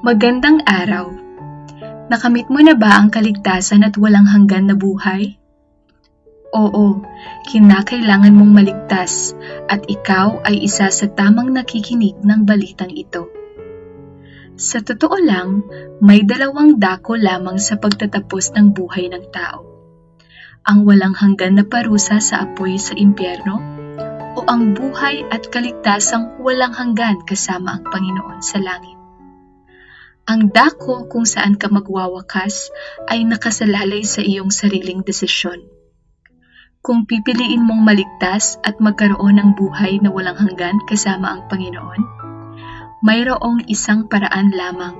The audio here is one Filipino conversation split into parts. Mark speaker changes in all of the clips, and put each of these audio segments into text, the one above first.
Speaker 1: Magandang araw. Nakamit mo na ba ang kaligtasan at walang hanggan na buhay? Oo, kinakailangan mong maligtas at ikaw ay isa sa tamang nakikinig ng balitang ito. Sa totoo lang, may dalawang dako lamang sa pagtatapos ng buhay ng tao. Ang walang hanggan na parusa sa apoy sa impyerno o ang buhay at kaligtasang walang hanggan kasama ang Panginoon sa langit. Ang dako kung saan ka magwawakas ay nakasalalay sa iyong sariling desisyon. Kung pipiliin mong maligtas at magkaroon ng buhay na walang hanggan kasama ang Panginoon, mayroong isang paraan lamang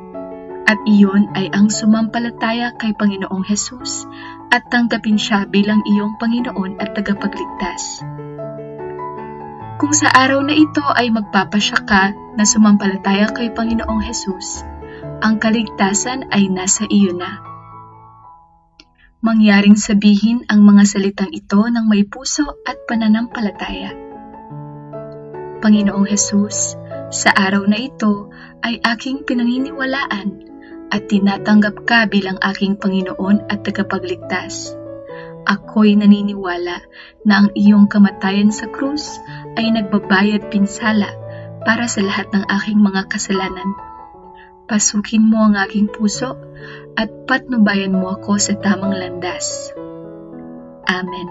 Speaker 1: at iyon ay ang sumampalataya kay Panginoong Hesus at tanggapin siya bilang iyong Panginoon at tagapagligtas. Kung sa araw na ito ay magpapasya ka na sumampalataya kay Panginoong Hesus, ang kaligtasan ay nasa iyo na. Mangyaring sabihin ang mga salitang ito ng may puso at pananampalataya. Panginoong Hesus, sa araw na ito ay aking pinaniniwalaan at tinatanggap ka bilang aking Panginoon at tagapagligtas. Ako'y naniniwala na ang iyong kamatayan sa krus ay nagbabayad pinsala para sa lahat ng aking mga kasalanan pasukin mo ang aking puso at patnubayan mo ako sa tamang landas. Amen.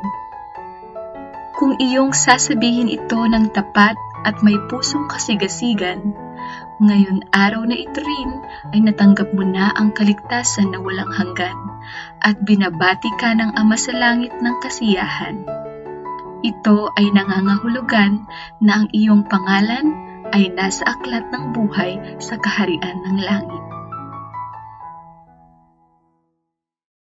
Speaker 1: Kung iyong sasabihin ito ng tapat at may pusong kasigasigan, ngayon araw na ito rin ay natanggap mo na ang kaligtasan na walang hanggan at binabati ka ng Ama sa Langit ng kasiyahan. Ito ay nangangahulugan na ang iyong pangalan ay nasa aklat ng buhay sa kaharian ng langit.